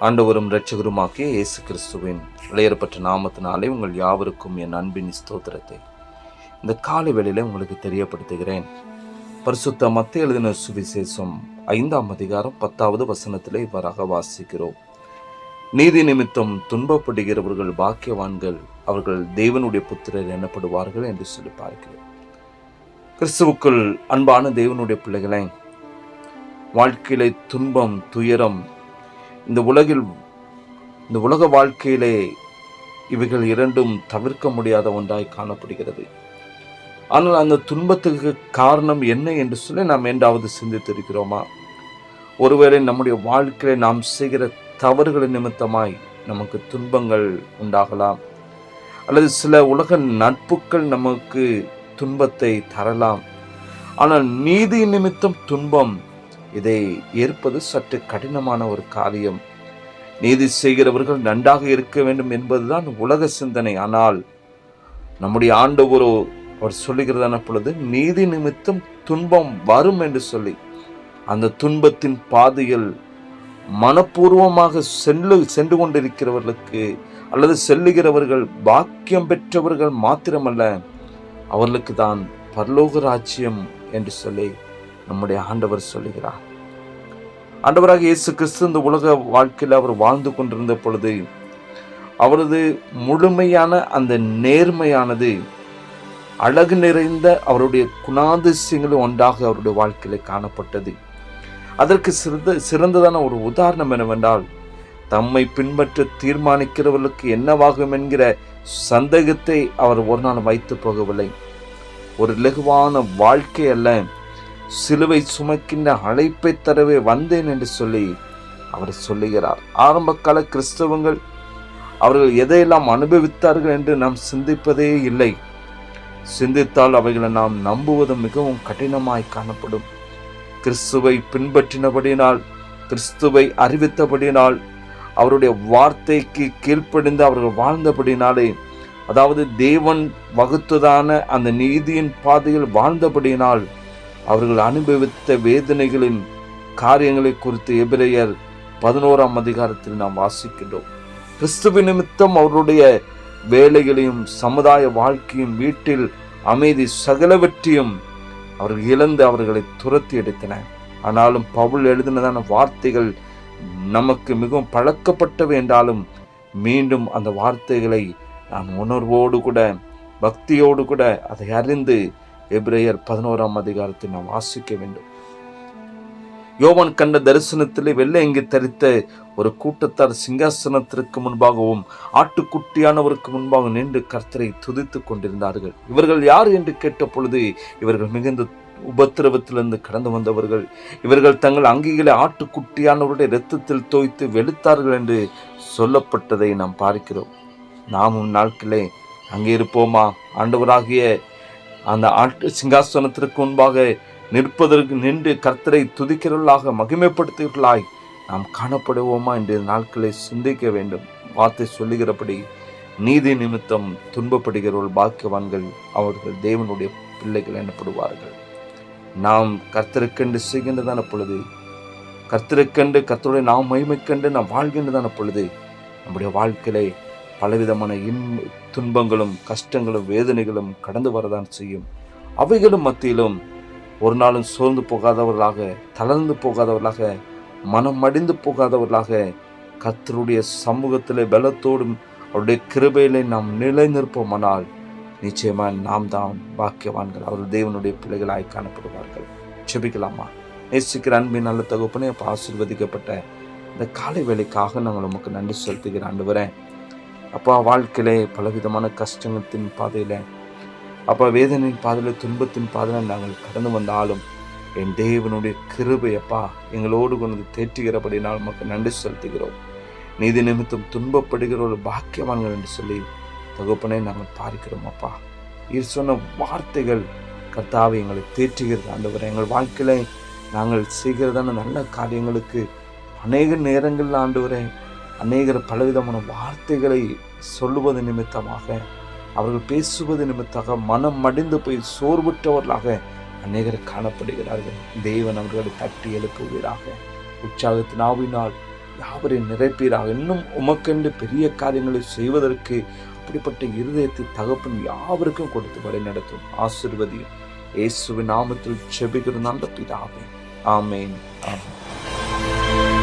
ஆண்டவரும் இரட்சகருமாக்கிய இயேசு கிறிஸ்துவின் விளையேறப்பட்ட நாமத்தினாலே உங்கள் யாவருக்கும் என் அன்பின் ஸ்தோத்திரத்தை. இந்த காலை வேளையில் உங்களுக்கு தெரியப்படுத்துகிறேன். பரிசுத்த மத்திய எழுதின சுவிசேஷம் ஐந்தாம் அதிகாரம் பத்தாவது வசனத்தில் இவ்வாறாக வாசிக்கிறோம். நீதி நிமித்தம் துன்பப்படுகிறவர்கள் பாக்கியவான்கள் அவர்கள் தேவனுடைய புத்திரர் எனப்படுவார்கள் என்று சொல்லி பார்க்கிறேன். கிறிஸ்துவுக்குள் அன்பான தேவனுடைய பிள்ளைகளை வாழ்க்கையிலே துன்பம் துயரம் இந்த உலகில் இந்த உலக வாழ்க்கையிலே இவைகள் இரண்டும் தவிர்க்க முடியாத ஒன்றாய் காணப்படுகிறது. ஆனால் அந்த துன்பத்துக்கு காரணம் என்ன என்று சொல்லி நாம் என்றாவது சிந்தித்திருக்கிறோமா ஒருவேளை நம்முடைய வாழ்க்கையில நாம் செய்கிற தவறுகள் நிமித்தமாய் நமக்கு துன்பங்கள் உண்டாகலாம். அல்லது சில உலக நட்புகள் நமக்கு துன்பத்தை தரலாம். ஆனால் நீதி நிமித்தம் துன்பம் இதை ஏற்பது சற்று கடினமான ஒரு காரியம். நீதி செய்கிறவர்கள் நன்றாக இருக்க வேண்டும் என்பதுதான் உலக சிந்தனை. ஆனால் நம்முடைய ஆண்டவரோ அவர் சொல்லுகிறதான பொழுது நீதி நிமித்தம் துன்பம் வரும் என்று சொல்லி அந்த துன்பத்தின் பாதையில் மனப்பூர்வமாக செல்லு சென்று கொண்டிருக்கிறவர்களுக்கு அல்லது செல்லுகிறவர்கள் பாக்கியம் பெற்றவர்கள் மாத்திரமல்ல அவர்களுக்கு தான் பரலோக ராஜ்யம் என்று சொல்லி நம்முடைய ஆண்டவர் சொல்லுகிறார். ஆண்டவராக இயேசு கிறிஸ்து இந்த உலக வாழ்க்கையில் அவர் வாழ்ந்து கொண்டிருந்த பொழுது அவரது முழுமையான அந்த நேர்மையானது அழகு நிறைந்த அவருடைய குணாதிசயங்களும் ஒன்றாக அவருடைய வாழ்க்கையில் காணப்பட்டது. அதற்கு சிறந்த சிறந்ததான ஒரு உதாரணம் என்னவென்றால் தம்மை பின்பற்ற தீர்மானிக்கிறவர்களுக்கு என்னவாகும் என்கிற சந்தேகத்தை அவர் ஒரு நாள் வைத்து போகவில்லை. ஒரு லகுவான வாழ்க்கை அல்ல. சிலுவை சுமக்கின்ற அழைப்பை தரவே வந்தேன் என்று சொல்லி அவர் சொல்லுகிறார். ஆரம்பகால கிறிஸ்தவங்கள் அவர்கள் எதையெல்லாம் அனுபவித்தார்கள் என்று நாம் சிந்திப்பதே இல்லை. சிந்தித்தால் அவைகளை நாம் நம்புவது மிகவும் கடினமாய் காணப்படும். கிறிஸ்துவை பின்பற்றினபடியினால் கிறிஸ்துவை அறிவித்தபடியினால் அவருடைய வார்த்தைக்கு கீழ்ப்படிந்து அவர்கள் வாழ்ந்தபடினாலே அதாவது தேவன் வகுத்ததான அந்த நீதியின் பாதையில் வாழ்ந்தபடியினால் அவர்கள் அனுபவித்த வேதனைகளின் காரியங்களை குறித்து எபிரேயர் பதினோராம் அதிகாரத்தில் நாம் வாசிக்கின்றோம். கிறிஸ்துவ நிமித்தம் அவருடைய வேலைகளையும் சமுதாய வாழ்க்கையும் வீட்டில் அமைதி சகலவற்றையும் அவர்கள் இழந்து அவர்களை துரத்தி எடுத்தன ஆனாலும் பவுல் எழுதினதான வார்த்தைகள் நமக்கு மிகவும் பழக்கப்பட்டவை என்றாலும் மீண்டும் அந்த வார்த்தைகளை நான் உணர்வோடு கூட பக்தியோடு கூட அதை அறிந்து எப்ரேயர் பதினோராம் அதிகாரத்தை நாம் வாசிக்க வேண்டும். யோவான் கண்ட தரிசனத்திலே வெள்ளை எங்கு தரித்த ஒரு கூட்டத்தார் சிங்காசனத்திற்கு முன்பாகவும் ஆட்டுக்குட்டியானவருக்கு முன்பாக நின்று கர்த்தரை துதித்து கொண்டிருந்தார்கள். இவர்கள் யார் என்று கேட்ட பொழுது இவர்கள் மிகுந்த உபத்திரவத்திலிருந்து கடந்து வந்தவர்கள். இவர்கள் தங்கள் அங்கிகளை ஆட்டுக்குட்டியானவருடைய இரத்தத்தில் தோய்த்து வெளுத்தார்கள் என்று சொல்லப்பட்டதை நாம் பார்க்கிறோம். நாமும் நாட்களே அங்கே இருப்போமா? ஆண்டவராகிய அந்த ஆட்டு சிங்காசனத்திற்கு முன்பாக நிற்பதற்கு நின்று கர்த்தரை துதிக்கிறவர்களாக மகிமைப்படுத்துகிறவர்களாய் நாம் காணப்படுவோமா என்று நாட்களை சிந்திக்க வேண்டும். வார்த்தை சொல்லுகிறபடி நீதி நிமித்தம் துன்பப்படுகிறவர்கள் பாக்கியவான்கள் அவர்கள் தேவனுடைய பிள்ளைகள் எனப்படுவார்கள். நாம் கர்த்தருக்கென்று செய்கின்றதான பொழுது கர்த்தருக்கென்று கர்த்தருடைய நாம் மகிமைக்கண்டு நாம் வாழ்கின்றதான பொழுது நம்முடைய வாழ்க்கையிலே பலவிதமான இன் துன்பங்களும் கஷ்டங்களும் வேதனைகளும் கடந்து வரதான் செய்யும். அவைகளும் மத்தியிலும் ஒரு நாளும் சோர்ந்து போகாதவர்களாக தளர்ந்து போகாதவர்களாக மனம் அடிந்து போகாதவர்களாக கத்தருடைய சமூகத்திலே பலத்தோடும் அவருடைய கிருபையிலே நாம் நிலை நிற்போமானால் நிச்சயமாக நாம் தான் பாக்கியவான்கள். அவர் தேவனுடைய பிள்ளைகளாய் காணப்படுவார்கள். செபிக்கலாமா நேசிக்கிற அன்பின் நல்ல தகுப்பனே அப்போ ஆசீர்வதிக்கப்பட்ட இந்த காலை வேலைக்காக நாங்கள் உமக்கு நன்றி செலுத்துகிற ஆண்டு வரேன் அப்பா வாழ்க்கையிலே பலவிதமான கஷ்டத்தின் பாதையில் அப்பா வேதனையின் பாதையில் துன்பத்தின் பாதையில் நாங்கள் கடந்து வந்தாலும் என் தேவனுடைய கிருபை அப்பா எங்களோடு கொண்டு தேற்றுகிறபடினால் மக்கள் நன்றி செலுத்துகிறோம். நீதி நிமித்தம் துன்பப்படுகிற ஒரு பாக்கியவான்கள் என்று சொல்லி தகுப்பனை நாங்கள் பார்க்கிறோம் அப்பா. இது சொன்ன வார்த்தைகள் கர்த்தாவை எங்களை தேற்றுகிறது. ஆண்டவரை எங்கள் வாழ்க்கையில நாங்கள் செய்கிறதான நல்ல காரியங்களுக்கு அநேக நேரங்களில் ஆண்டவரை அநேகர் பலவிதமான வார்த்தைகளை சொல்லுவது நிமித்தமாக அவர்கள் பேசுவது நிமித்தமாக மனம் மடிந்து போய் சோர்வுற்றவர்களாக அநேகர் காணப்படுகிறார்கள். தேவன் அவர்களை தட்டி எழுப்புவீராக. உற்சாகத்தின் ஆவினால் யாவரையும் நிறைப்பீராக. இன்னும் உமக்கென்று பெரிய காரியங்களை செய்வதற்கு அப்படிப்பட்ட இருதயத்தை தகப்பன் யாவருக்கும் கொடுத்து வழி நடத்தும். ஆசிர்வதியும். இயேசுவின் நாமத்தில் செபிக்கிற நல்ல பிதாவே. ஆமேன். ஆமேன்.